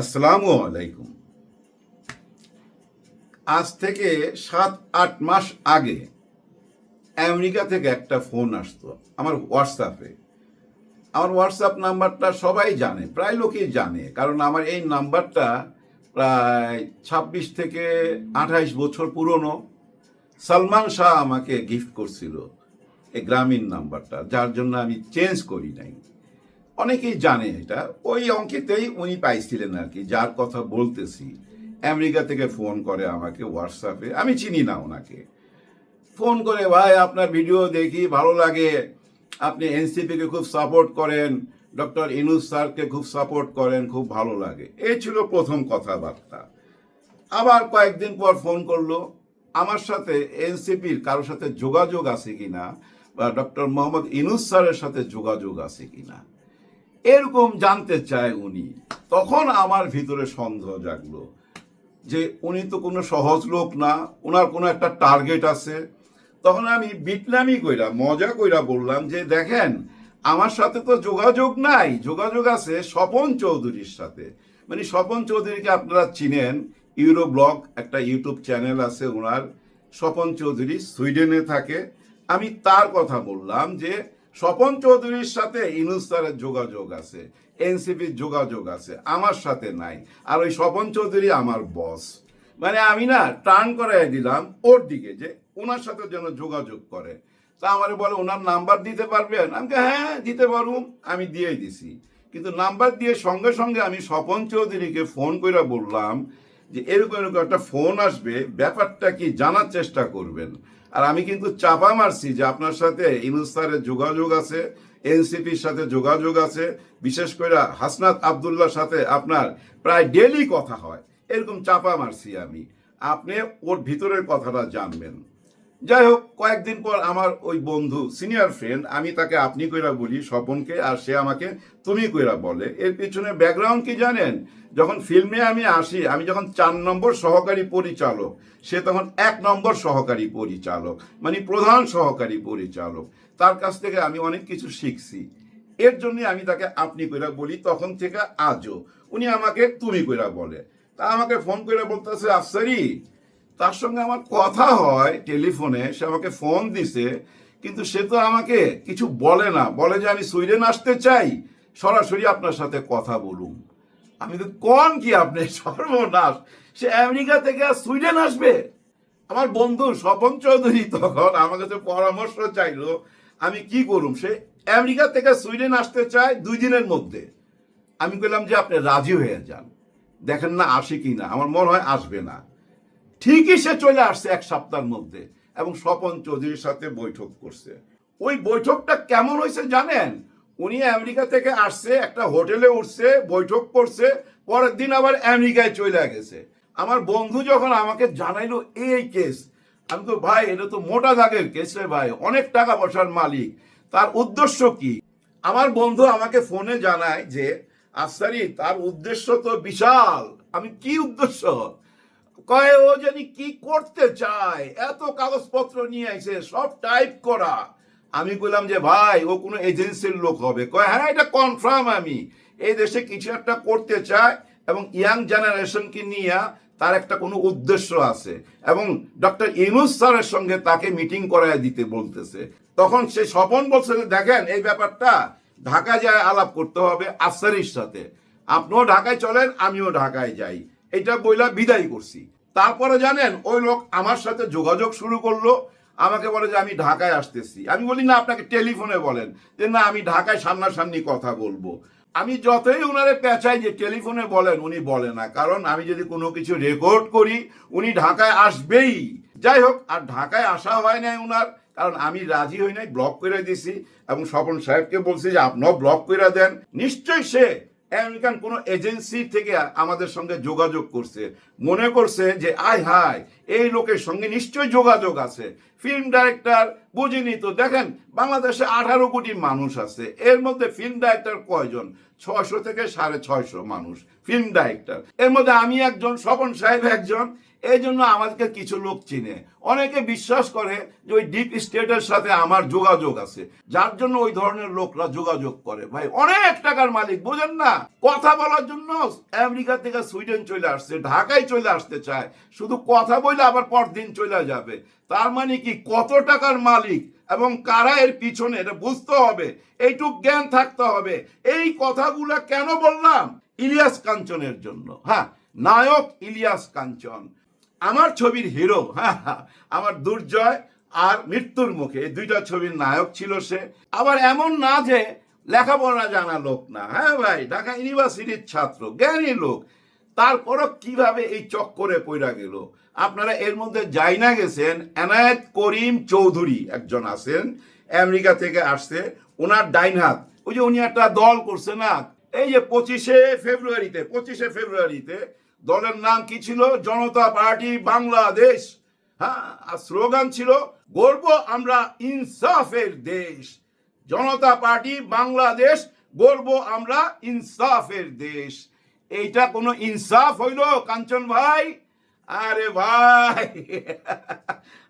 আসসালামু আলাইকুম। আজ থেকে সাত, আট মাস আগে আমেরিকা থেকে একটা ফোন আসতো আমার হোয়াটসঅ্যাপে আমার হোয়াটসঅ্যাপ নাম্বারটা সবাই জানে, প্রায় লোকই জানে, কারণ আমার এই নাম্বারটা প্রায় ছাব্বিশ থেকে আঠাইশ বছর পুরনো। সালমান শাহ আমাকে গিফট করছিল এই গ্রামীণ নাম্বারটা, যার জন্য আমি চেঞ্জ করি নাই। অনেকেই জানে এটা। ওই অঙ্কেতেই উনি পাইছিলেন আর কি, যার কথা বলতেছি। আমেরিকা থেকে ফোন করে আমাকে হোয়াটসঅ্যাপে আমি চিনি না ওনাকে। ফোন করে, ভাই, আপনার ভিডিও দেখি, ভালো লাগে। আপনি এনসিপিকে খুব সাপোর্ট করেন, ডক্টর ইনুস স্যারকে খুব সাপোর্ট করেন, খুব ভালো লাগে। এই ছিল প্রথম কথাবার্তা। আবার কয়েকদিন পর ফোন করল, আমার সাথে এনসিপির কারোর সাথে যোগাযোগ আছে কিনা? বা ডক্টর মোহাম্মদ ইনুস স্যারের সাথে যোগাযোগ আছে কিনা? এরকম জানতে চায় উনি। তখন আমার ভিতরে সন্দেহ জাগলো যে উনি তো কোনো সহজ লোক না ওনার কোনো একটা টার্গেট আছে। তখন আমি বিটনামি কইরা, মজা কইরা বললাম যে, দেখেন, আমার সাথে তো যোগাযোগ নাই। যোগাযোগ আছে স্বপন চৌধুরীর সাথে। মানে স্বপন চৌধুরীকে আপনারা চিনেন ইউরো ব্লগ একটা ইউটিউব চ্যানেল আছে ওনার স্বপন চৌধুরী সুইডেনে থাকে। আমি তার কথা বললাম যে স্বপন চৌধুরীর সাথে ইনুস স্যারের যোগাযোগ আছে এনসিপির যোগাযোগ আছে আমার সাথে নাই। আর ওই স্বপন চৌধুরী আমার বস। মানে আমি না টার্ন করাই দিলাম ওর দিকে যে ওনার সাথে যেন যোগাযোগ করে। তা আমারে বলে ওনার নাম্বার দিতে পারবেন? আমি বলি, হ্যাঁ দিতে পারুম। আমি দিয়ে দিছি। কিন্তু নাম্বার দিয়ে সঙ্গে সঙ্গে আমি স্বপন চৌধুরীকে ফোন করে বললাম যে এরকম এরকম একটা ফোন আসবে ব্যাপারটা কি জানার চেষ্টা করবেন? আর আমি কিন্তু চাপা মারছি যে আপনার সাথে ইনুস স্যারের যোগাযোগ আছে, এনসিপির সাথে যোগাযোগ আছে, বিশেষ করে হাসনাত আবদুল্লার সাথে আপনার প্রায় ডেলি কথা হয়। এরকম চাপা মারছি আমি। আপনি ওর ভিতরের কথাটা জানবেন। যাই হোক কয়েকদিন পর আমার ওই বন্ধু সিনিয়র ফ্রেন্ড আমি তাকে আপনি কইরা বলি স্বপনকে, আর সে আমাকে তুমি কইরা বলে। এর পিছনে ব্যাকগ্রাউন্ড কি জানেন? যখন ফিল্মে আমি আসি, আমি যখন চার নম্বর সহকারী পরিচালক, সে তখন এক নম্বর সহকারী পরিচালক মানে প্রধান সহকারী পরিচালক। তার কাছ থেকে আমি অনেক কিছু শিখছি। এর জন্য আমি তাকে আপনি কইরা বলি, তখন থেকে আজও উনি আমাকে তুমি কইরা বলে। তা আমাকে ফোন করে বলতেছে, আফসারি তার সঙ্গে আমার কথা হয় টেলিফোনে, সে আমাকে ফোন দিছে, কিন্তু সে তো আমাকে কিছু বলে না। বলে যে আমি সুইডেন আসতে চাই, সরাসরি আপনার সাথে কথা বলুম আমি তো কোন কি আপনি? সর্বনাশ। সে আমেরিকা থেকে আর সুইডেন আসবে? আমার বন্ধু স্বপন চৌধুরী তখন আমার কাছে পরামর্শ চাইলো, আমি কি করুম? সে আমেরিকা থেকে সুইডেন আসতে চায় দুই দিনের মধ্যে। আমি বললাম যে আপনি রাজি হয়ে যান। দেখেন না, আসে কি না আমার মনে হয় আসবে না। ঠিকই সে চলে আসছে এক সপ্তাহের মধ্যে এবং স্বপন চৌধুরীর সাথে বৈঠক করছে। ওই বৈঠকটা কেমন হয়েছে জানেন? উনি আমেরিকা থেকে আসছে, একটা হোটেলে উঠছে, বৈঠক করছে, পরের দিন আবার আমেরিকায় চলে গেছে। আমার বন্ধু যখন আমাকে জানাইলো, এই কেস আমি তো, ভাই, এটা তো মোটা দাগের কেস রে ভাই, অনেক টাকা পয়সার মালিক। তার উদ্দেশ্য কি? আমার বন্ধু আমাকে ফোনে জানায় যে, আফসারি, তার উদ্দেশ্য তো বিশাল। আমি কি উদ্দেশ্য? কয়ে, ও জানি কি করতে চায়, এত কাগজপত্র নিয়ে আইছে সব টাইপ করা। আমি বললাম যে, ভাই, ও কোনো এজেন্সির লোক হবে। কয় হ্যাঁ এটা কনফার্ম আমি। এই দেশে কিছু একটা করতে চায় এবং ইয়াং জেনারেশনকে নিয়ে তার একটা কোনো উদ্দেশ্য আছে এবং ডক্টর ইনুস স্যারের সঙ্গে তাকে মিটিং করায় দিতে বলতেছে। তখন সে স্বপন বলছে দেখেন, এই ব্যাপারটা ঢাকা যায় আলাপ করতে হবে আফসারির সাথে। আপনিও ঢাকায় চলেন, আমিও ঢাকায় যাই। এটা বইলা বিদায় করছি। তারপরে জানেন, ওই লোক আমার সাথে যোগাযোগ শুরু করল, আমাকে বলে যে আমি ঢাকায় আসতেছি। আমি বলি, না, আপনাকে টেলিফোনে বলেন। যে, না, আমি ঢাকায় সামনাসামনি কথা বলব। আমি যতই উনারে পেঁচাই যে টেলিফোনে বলেন, উনি বলে না। কারণ আমি যদি কোনো কিছু রেকর্ড করি, উনি ঢাকায় আসবেই। যাই হোক, আর ঢাকায় আসা হয় নাই উনার, কারণ আমি রাজি হই নাই ব্লক করে দিছি। এবং স্বপন সাহেবকে বলছি যে, আপনিও ব্লক করে দেন। নিশ্চয়ই সে আমেরিকান কোনো এজেন্সি থেকে আমাদের সঙ্গে যোগাযোগ করছে। মনে করছে যে, আয় হায়, এই লোকের সঙ্গে নিশ্চয়ই যোগাযোগ আছে। ফিল্ম ডাইরেক্টর বুঝিনি তো। দেখেন, বাংলাদেশে আঠারো কোটি মানুষ আছে। এর মধ্যে ফিল্ম ডাইরেক্টর কয়জন? ছয়শো থেকে সাড়ে ছয়শো মানুষ ফিল্ম ডাইরেক্টর এর মধ্যে আমি একজন, স্বপন সাহেব একজন। এই জন্য আমাদেরকে কিছু লোক চিনে। অনেকে বিশ্বাস করে যে ওই ডিপ স্টেটের সাথে আমার যোগাযোগ আছে। যার জন্য ওই ধরনের লোকরা যোগাযোগ করে। ভাই, অনেক টাকার মালিক, বুঝেন না? কথা বলার জন্য আমেরিকা থেকে সুইডেন চলে আসছে, ঢাকায় চলে আসতে চায়। শুধু কথা বললে আবার পরদিন চলে যাবে। তার মানে কি কত টাকার মালিক এবং কারা এর পিছনে এটা বুঝতে হবে। এইটুক জ্ঞান থাকতে হবে। এই কথাগুলা কেন বললাম? ইলিয়াস কাঞ্চনের জন্য। হ্যাঁ নায়ক ইলিয়াস কাঞ্চন। আমার ছবির হিরো হ্যাঁ হ্যাঁ, আমার দুর্জয় আর মৃত্যুর মুখে। এই দুইটা ছবির নায়ক ছিল সে। আবার এমন না যে লেখাপড়া জানা লোক না। হ্যাঁ ভাই ঢাকা ইউনিভার্সিটির ছাত্র জ্ঞানী লোক। তারপরও কীভাবে এই চক্করে পইরা গেল? আপনারা এর মধ্যে যাই না গেছেন এনায়েত করিম চৌধুরী একজন আছেন, আমেরিকা থেকে আসছে, ওনার ডাইন হাত। ওই যে উনি একটা দল করছে না, এই যে পঁচিশে ফেব্রুয়ারিতে পঁচিশে ফেব্রুয়ারিতে দলের নাম কি ছিল? জনতা পার্টি বাংলাদেশ। হ্যাঁ আর স্লোগান ছিল, গর্ব আমরা ইনসাফের দেশ। জনতা পার্টি বাংলাদেশ, গর্ব আমরা ইনসাফের দেশ। এইটা কোনো ইনসাফ হইল, কাঞ্চন ভাই? আরে ভাই,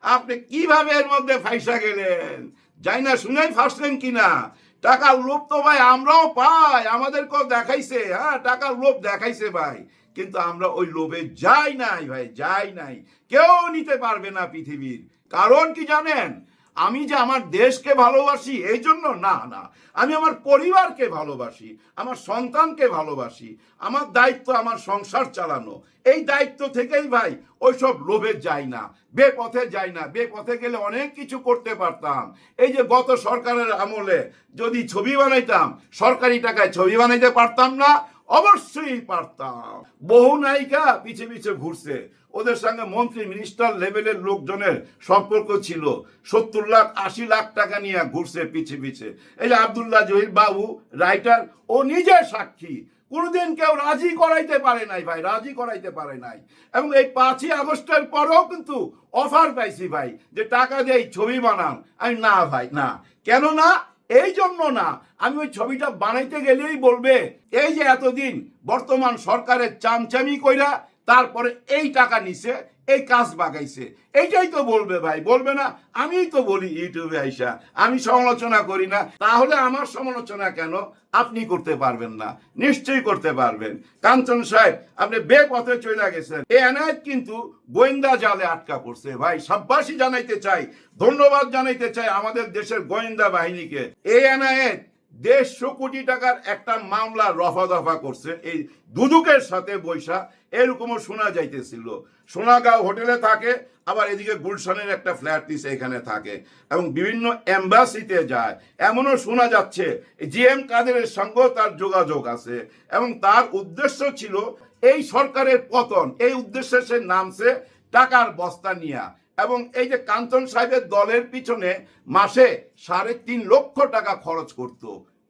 আপনি কীভাবে এর মধ্যে ফাইসা গেলেন? যাই না শুনেই ফাঁসলেন কিনা? টাকার লোভ তো ভাই, আমরাও পাই, আমাদের আমাদেরকেও দেখাইছে হ্যাঁ টাকার লোভ দেখাইছে ভাই। কিন্তু আমরা ওই লোভে যাই নাই ভাই, যাই নাই। কেউ নিতে পারবে না পৃথিবীর। কারণ কি জানেন? আমি যে আমার দেশকে ভালোবাসি, এই জন্য না না। আমি আমার পরিবারকে ভালোবাসি, আমার সন্তানকে ভালোবাসি, আমার দায়িত্ব আমার সংসার চালানো। এই দায়িত্ব থেকেই ভাই, ওইসব লোভে যাই না, বেপথে যাই না। বেপথে গেলে অনেক কিছু করতে পারতাম। এই যে গত সরকারের আমলে যদি ছবি বানাইতাম, সরকারি টাকায় ছবি বানাইতে পারতাম না অবশ্যই পারতাম। বহু নায়িকা পিছে পিছে ঘুরছে। ওদের সঙ্গে মন্ত্রী, মিনিস্টার লেভেলের লোকজনের সম্পর্ক ছিল। সত্তর লাখ, আশি লাখ টাকা নিয়ে ঘুরছে পিছে পিছে। এই যে আবদুল্লাহ জহির বাবু, রাইটার, ও নিজে সাক্ষী। কোনোদিন কেউ রাজি করাইতে পারে নাই ভাই, রাজি করাইতে পারে নাই। এবং এই পাঁচই আগস্টের পরেও কিন্তু অফার পাইছি ভাই, যে টাকা দিয়ে ছবি বানান। আমি, না ভাই, না। কেন না এই জন্য না আমি ওই ছবিটা বানাইতে গেলেই বলবে, এই যে এতদিন বর্তমান সরকারের চামচামি কইরা তারপরে এই টাকা নিছে এই কাজ বাগাইছে। এইটাই তো বলবে ভাই। বলবে না, আমিই তো বলি ইউটিউবে আইসা। আমি সমালোচনা করি না। তাহলে আমার সমালোচনা কেন আপনি করতে পারবেন না? নিশ্চয়ই করতে পারবেন। কাঞ্চন সাহেব, আপনি বেপথে চলে গেছেন। এই এনায়েত কিন্তু গোয়েন্দা জালে আটকা পড়ছে ভাই। সাব্বাসী জানাইতে চাই, ধন্যবাদ জানাইতে চাই আমাদের দেশের গোয়েন্দা বাহিনীকে। এই এনায়েত দেড়শো কোটি টাকার একটা মামলা রফা দফা করছে। এই দুদুকের সাথে বৈশা এরকমও শোনা যাইতেছিল। সোনাগাঁও হোটেলে থাকে, আবার এদিকে গুলশানের একটা ফ্ল্যাট দিছে এখানে থাকে। এবং বিভিন্ন এম্বাসিতে যায়। এমনও শোনা যাচ্ছে জি এম কাদেরের সঙ্গেও তার যোগাযোগ আছে। এবং তার উদ্দেশ্য ছিল, এই সরকারের পতন, এই উদ্দেশ্যে সে নামছে টাকার বস্তা নিয়া। এবং এই যে কাঞ্চন সাহেবের দলের পিছনে মাসে সাড়ে তিন লক্ষ টাকা খরচ করত।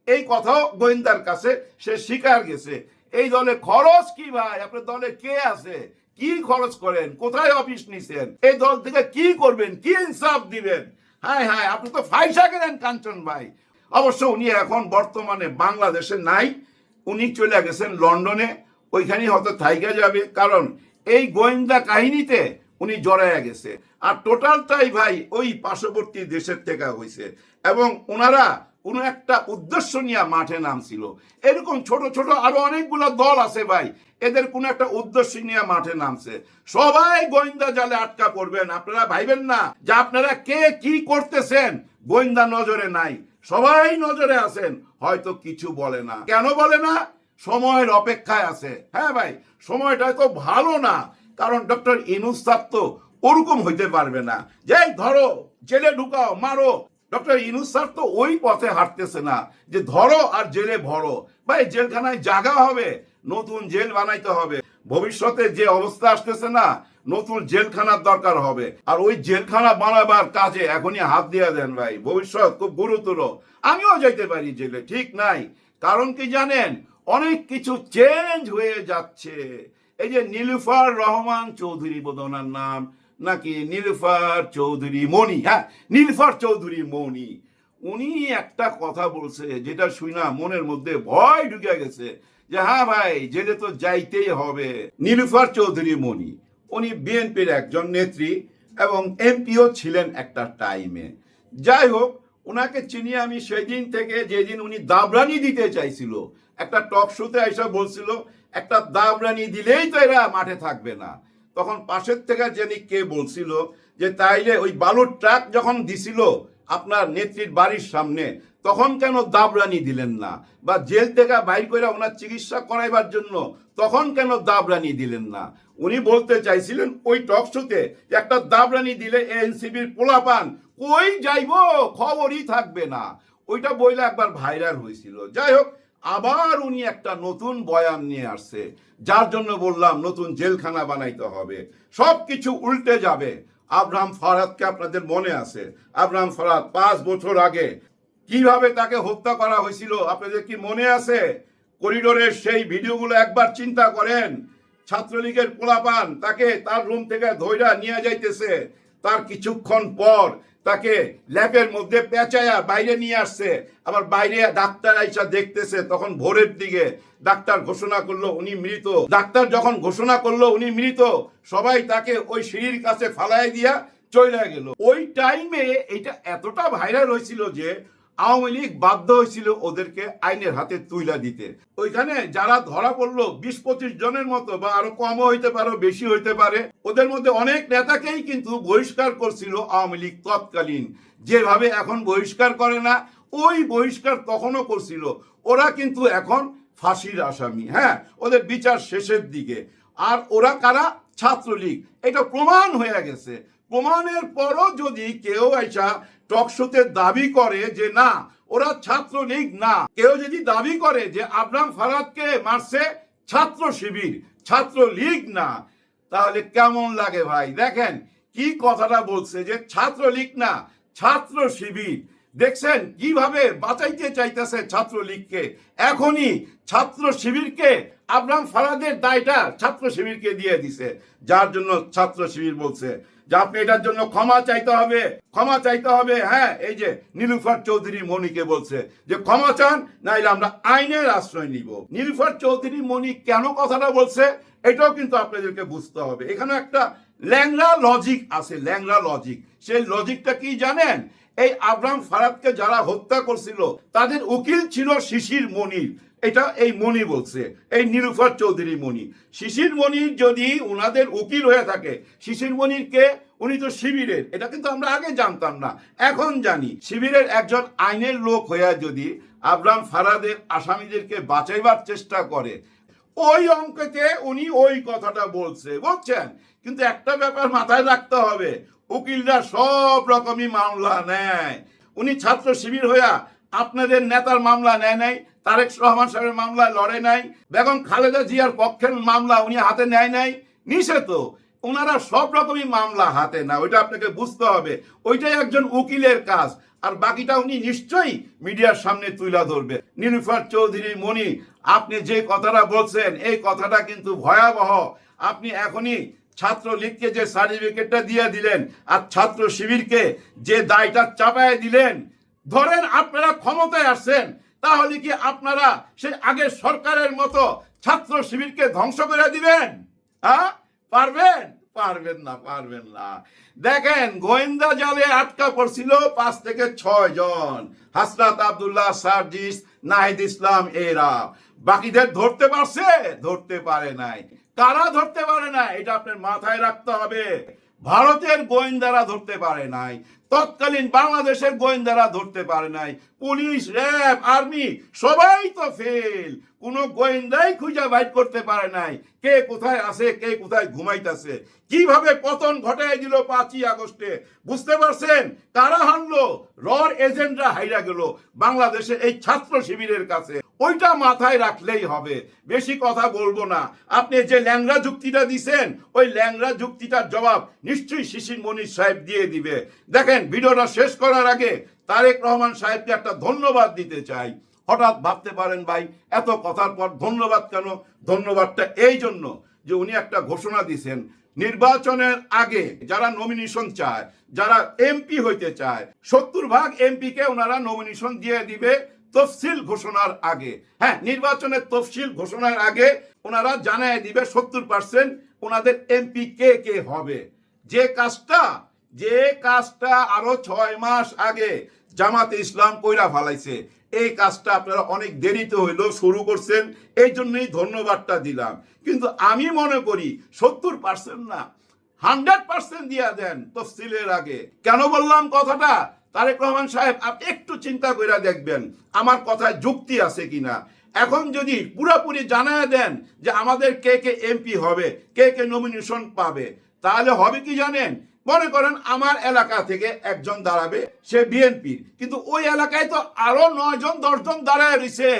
এই কথাও গোয়েন্দার কাছে সে স্বীকার গেছে। এই দলে খরচ কি ভাই? আপনার দলে কে আছে? কি খরচ করেন? কোথায় অফিস নিছেন? এই দল থেকে কি করবেন? কি ইনসাফ দিবেন? হ্যাঁ হ্যাঁ আপনি তো ফাইসা গেলেন কাঞ্চন ভাই। অবশ্য উনি এখন বর্তমানে বাংলাদেশে নাই। উনি চলে গেছেন লন্ডনে। ওইখানেই হয়তো থাইকা যাবে। কারণ এই গোয়েন্দা কাহিনীতে উনি জড়াইয়া গেছে। আর টোটালটাই ভাই ওই পার্শ্ববর্তী দেশের থেকে হয়েছে এবং ওনারা কোনো একটা উদ্দেশ্য নিয়ে মাঠে নামছিল। এরকম ছোট ছোট আরও অনেকগুলো দল আছে ভাই। এদের কোনো একটা উদ্দেশ্য নিয়ে মাঠে নামছে। সবাই গোয়েন্দা জালে আটকা পড়বেন। আপনারা ভাইবেন না যে আপনারা কে কি করতেছেন। গোয়েন্দা নজরে নাই। সবাই নজরে আছেন। হয়তো কিছু বলে না। কেন বলে না? সময়ের অপেক্ষায় আছে। হ্যাঁ ভাই, সময়টা তো ভালো না। কারণ ডক্টর ইনুস তো ওরকম হইতে পারবে না। যে ধরো, জেলে ঢুকাও, মারো। ডক্টর ইনুস তো ওই পথে হাঁটতেছে না যে ধরো আর জেলে ভরো। ভাই, জেলখানায় জাগা হবে। নতুন জেল বানাইতে হবে। ভবিষ্যতে যে অবস্থা আসতেছে না, নতুন জেলখানার দরকার হবে। আর ওই জেলখানা বানাবার কাজে এখনই হাত দিয়ে দেন ভাই। ভবিষ্যৎ খুব গুরুতর। আমিও যাইতে পারি জেলে, ঠিক নাই। কারণ কি জানেন? অনেক কিছু চেঞ্জ হয়ে যাচ্ছে। এই যে নীলুফার রহমান চৌধুরী বোধ ওনার নাম, নাকি নীলফার চৌধুরী মণি? হ্যাঁ নীলফার চৌধুরী মণি। উনি একটা কথা বলছে, যেটা শুই না মনের মধ্যে ভয় ঢুকে গেছে। যে হ্যাঁ ভাই জেলে তো যাইতেই হবে। নীলুফার চৌধুরী মণি, উনি বিএনপির একজন নেত্রী এবং এমপিও ছিলেন একটা টাইমে যাই হোক ওনাকে চিনি আমি সেই দিন থেকে, যেদিন উনি দাবরানি দিতে চাইছিল। একটা টক শোতে এসে বলছিল, একটা দাবরানি দিলেই তো এরা মাঠে থাকবে না। তখন পাশের থেকে যিনি কে বলছিল, যে তাইলে ওই বালুর ট্রাক যখন দিছিল আপনার নেত্রীর বাড়ির সামনে। তখন কেন দাবরানি দিলেন না? বা জেল থেকে বাইর করে ওনার চিকিৎসা করাইবার জন্য তখন কেন দাবরানি দিলেন না? উনি বলতে চাইছিলেন ওই টক শোতে একটা দাবরানি দিলে এনসিবির পোলাপান কই যাইবো? খবরই থাকবে না। ওইটা বইলে একবার ভাইরাল হয়েছিল যাই হোক, আবার উনি একটা নতুন বয়ান নিয়ে আসছে। যার জন্য বললাম, নতুন জেলখানা বানাইতে হবে। সব কিছু উল্টে যাবে। আব্রাহাম ফরাদকে আপনাদের মনে আছে। আব্রাহাম ফরাদ, পাঁচ বছর আগে কীভাবে তাকে হত্যা করা হয়েছিল, আপনাদের কি মনে আছে? করিডোরের সেই ভিডিওগুলো একবার চিন্তা করেন। ছাত্রলীগের পোলাপান তাকে তার রুম থেকে ধৈরা নিয়ে যাইতেছে। তার কিছুক্ষণ পর তাকে ল্যাবের মধ্যে পেঁচায়া বাইরে নিয়ে আসছে। আবার বাইরে ডাক্তার আইসা দেখতেছে, তখন ভোরের দিকে ডাক্তার ঘোষণা করল উনি মৃত। ডাক্তার যখন ঘোষণা করল উনি মৃত, সবাই তাকে ওই সিঁড়ির কাছে ফালাই দিয়া চলে গেল। ওই টাইমে এটা এতটা ভাইরাল হয়েছিল যে আওয়ামী লীগ বাধ্য হয়েছিল ওদেরকে আইনের হাতে তুইলা দিতে। ওইখানে যারা ধরা পড়ল, বিশ পঁচিশ জনের মতো বা আরও কমও হইতে পারে, বেশি হইতে পারে, ওদের মধ্যে অনেক নেতাকেই কিন্তু বহিষ্কার করছিল আওয়ামী লীগ তৎকালীন। যেভাবে এখন বহিষ্কার করে না, ওই বহিষ্কার তখনও করছিল। ওরা কিন্তু এখন ফাঁসির আসামি হ্যাঁ? ওদের বিচার শেষের দিকে। আর ওরা কারা? ছাত্রলীগ। এটা প্রমাণ হয়ে গেছে। প্রমাণের পরও যদি কেউ এসা টকশোতে দাবি করে যে না, ওরা ছাত্রলীগ না। কেউ যদি দাবি করে যে আবরাম ফারাদকে মারছে ছাত্র শিবির, ছাত্রলীগ না, তাহলে কেমন লাগে ভাই? দেখেন কি কথাটা বলছে যে ছাত্রলীগ না, ছাত্র শিবির। দেখছেন কীভাবে বাঁচাইতে চাইতেছে ছাত্রলীগকে? এখনই ছাত্র শিবিরকে, আবরাম ফারাদের দায়টা ছাত্র শিবিরকে দিয়ে দিছে। যার জন্য ছাত্র শিবির বলছে আপনি এটার জন্য ক্ষমা চাইতে হবে, ক্ষমা চাইতে হবে। হ্যাঁ এই যে নীলুফার চৌধুরী মণিকে বলছে যে ক্ষমা চান, নাইলে আমরা আইনের আশ্রয় নিব। নীলুফার চৌধুরী মণি কেন কথাটা বলছে, এটাও কিন্তু আপনাদেরকে বুঝতে হবে। এখানে একটা ল্যাংরা লজিক আছে ল্যাংরা লজিক সেই লজিকটা কি জানেন? এই আব্রাম ফারাদকে যারা হত্যা করছিল, তাদের উকিল ছিল শিশির মনির। এটা এই মণি বলছে, এই নিরুফার চৌধুরী মণি। শিশির মনির যদি উনাদের উকিল হয়ে থাকে, শিশির মনির কে? উনি তো শিবিরের, এটা কিন্তু আমরা আগে জানতাম না, এখন জানি। শিবিরের একজন আইনের লোক হয়ে যদি আব্রাম ফারাদের আসামিদেরকে বাঁচাইবার চেষ্টা করে, ওই অঙ্কেতে উনি ওই কথাটা বলছে, বুঝছেন? কিন্তু একটা ব্যাপার মাথায় রাখতে হবে, উকিলরা সব রকমই মামলা নেয়। উনি ছাত্র শিবির হইয়া আপনাদের নেতার মামলা নেয় নাই, তারেক রহমান সাহেবের মামলা লড়ে নাই, বেগম খালেদা জিয়ার পক্ষের মামলা উনি হাতে নেয় নাই নিষে তো ওনারা সব রকমই মামলা হাতে না ওইটা আপনাকে বুঝতে হবে। ওইটাই একজন উকিলের কাজ, আর বাকিটা উনি নিশ্চয়ই মিডিয়ার সামনে তুলে ধরবে। নীলুফার চৌধুরী, মণি, আপনি যে কথাটা বলছেন, এই কথাটা কিন্তু ভয়াবহ। আপনি এখনই ছাত্র লীগকে যে সার্টিফিকেটটা দিয়ে দিলেন, আর ছাত্র শিবিরকে যে দায়টা চাপায় দিলেন ধরেন আপনারা ক্ষমতায় আসছেন, তাহলে কি আপনারা সেই আগের সরকারের মতো ছাত্র শিবিরকে ধ্বংস করে দিবেন? হ্যাঁ? পারবেন? পারবেন না পারবেন না। দেখেন, গোয়েন্দা জালে আটকা পড়ছিল পাঁচ থেকে ছয় জন। হাসনাত আব্দুল্লাহ, সার্জিস, নাহিদ ইসলাম, এরা। বাকিদের ধরতে পারছে? ধরতে পারে নাই। কারা ধরতে পারে না এটা আপনার মাথায় রাখতে হবে। ভারতের গোয়েন্দারা ধরতে পারে নাই। তৎকালীন বাংলাদেশের গোয়েন্দারা ধরতে পারে নাই। পুলিশ, র্যাব, আর্মি, সবাই তো ফেল। কোনো গোয়েন্দাই খুঁজে বাইর করতে পারে নাই। কে কোথায় আছে, কে কোথায় ঘুমাইতেছে? কীভাবে পতন ঘটাই দিল পাঁচই আগস্টে? বুঝতে পারছেন? কারা হানলো? রর এজেন্টরা হাইরা গেল। বাংলাদেশে এই ছাত্র শিবিরের কাছে। ওইটা মাথায় রাখলেই হবে। বেশি কথা বলব না। আপনি যে ল্যাংরা যুক্তিটা দিছেন, ওই ল্যাংরা যুক্তিটার জবাব নিশ্চয়ই শিশির মনির সাহেব দিয়ে দিবে। দেখেন, ভিডিওটা শেষ করার আগে তারেক রহমান সাহেবকে একটা ধন্যবাদ দিতে চাই। হঠাৎ ভাবতে পারেন ভাই, এত কথার পর ধন্যবাদ কেন? ধন্যবাদটা এই জন্য যে উনি একটা ঘোষণা দিয়েছেন নির্বাচনের আগে যারা নমিনেশন চায়, যারা এমপি হইতে চায়, সত্তর ভাগ এমপি কে ওনারা নমিনেশন দিয়ে দিবে। তফসিল ঘোষণার আগে। হ্যাঁ নির্বাচনের তফসিল ঘোষণার আগে ওনারা জানায় দিবে সত্তর পার্সেন্ট ওনাদের এমপি কে কে হবে। যে কাজটা যে কাজটা আরও ছয় মাস আগে জামাতে ইসলাম কইরা ফালাইছে, এই কাজটা আপনারা অনেক দেরিতে হইলেও শুরু করছেন, এই জন্যই ধন্যবাদটা দিলাম। কিন্তু আমি মনে করি সত্তর পার্সেন্ট না, হান্ড্রেড পার্সেন্ট দিয়া দেন তফসিলের আগে। কেন বললাম কথাটা? তারেক রহমান সাহেব, আপনি একটু চিন্তা করে দেখবেন, আমার কথায় যুক্তি আছে কিনা। এখন যদি পুরাপুরি জানায় দেন যে আমাদের কে কে এমপি হবে, কে কে নমিনেশন পাবে, তাহলে হবে কি জানেন? মনে করেন আমার এলাকা থেকে একজন দাঁড়াবে, সে বিএনপির। কিন্তু ওই এলাকায় তো আরও নয় জন দশজন দাঁড়ায় রয়েছে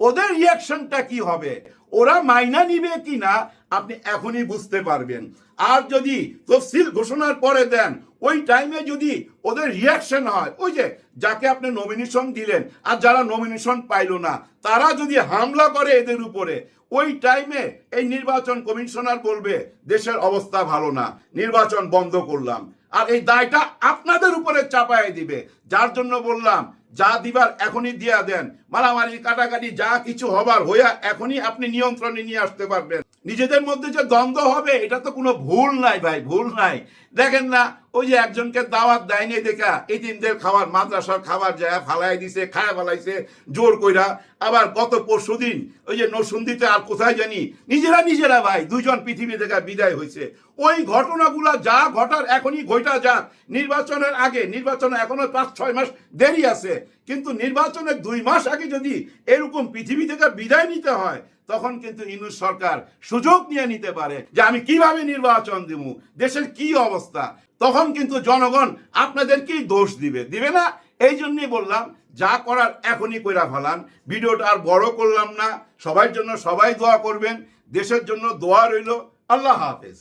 ওদের রিয়াকশনটা কি হবে? ওরা মাইনা নিবে কি না আপনি এখনই বুঝতে পারবেন। আর যদি তফসিল ঘোষণার পরে দেন ওই টাইমে যদি ওদের রিয়াকশন হয়, ওই যে যাকে আপনি নমিনেশন দিলেন, আর যারা নমিনেশন পাইল না, তারা যদি হামলা করে এদের উপরে, ওই টাইমে এই নির্বাচন কমিশনার বলবে, দেশের অবস্থা ভালো না, নির্বাচন বন্ধ করলাম। আর এই দায়টা আপনাদের উপরে চাপায় দিবে। যার জন্য বললাম, যা দিবার এখনই দিয়া দেন। মারামারি কাটাকাটি যা কিছু হবার হইয়া এখনই আপনি নিয়ন্ত্রণে নিয়ে আসতে পারবেন। নিজেদের মধ্যে যে দ্বন্দ্ব হবে, এটা তো কোনো ভুল নাই ভাই, ভুল নাই। দেখেন না, ওই যে একজনকে দাওয়াত দেয়নি দেখা এই তিনদের খাবার, মাদ্রাসার খাবার যায় ফালাই দিছে, খায় ফালাইছে, জোর কইরা। আবার গত পরশু দিন ওই যে নরসুন্দিতে আর কোথায় জানি, নিজেরা নিজেরা ভাই, দুইজন পৃথিবী থেকে বিদায় হয়েছে ওই ঘটনাগুলা যা ঘটার এখনই ঘটা যাক। নির্বাচনের আগে, নির্বাচনে এখনও পাঁচ ছয় মাস দেরি আছে। কিন্তু নির্বাচনের দুই মাস আগে যদি এরকম পৃথিবী থেকে বিদায় নিতে হয়, তখন কিন্তু ইনুস সরকার সুযোগ নিয়ে নিতে পারে যে আমি কীভাবে নির্বাচন দিব, দেশের কি অবস্থা। তখন কিন্তু জনগণ আপনাদেরকেই দোষ দিবে। দিবে না? এই জন্যই বললাম, যা করার এখনই কইরা ফেলান। ভিডিওটা আর বড় করলাম না। সবার জন্য সবাই দোয়া করবেন। দেশের জন্য দোয়া রইল। আল্লাহ হাফেজ।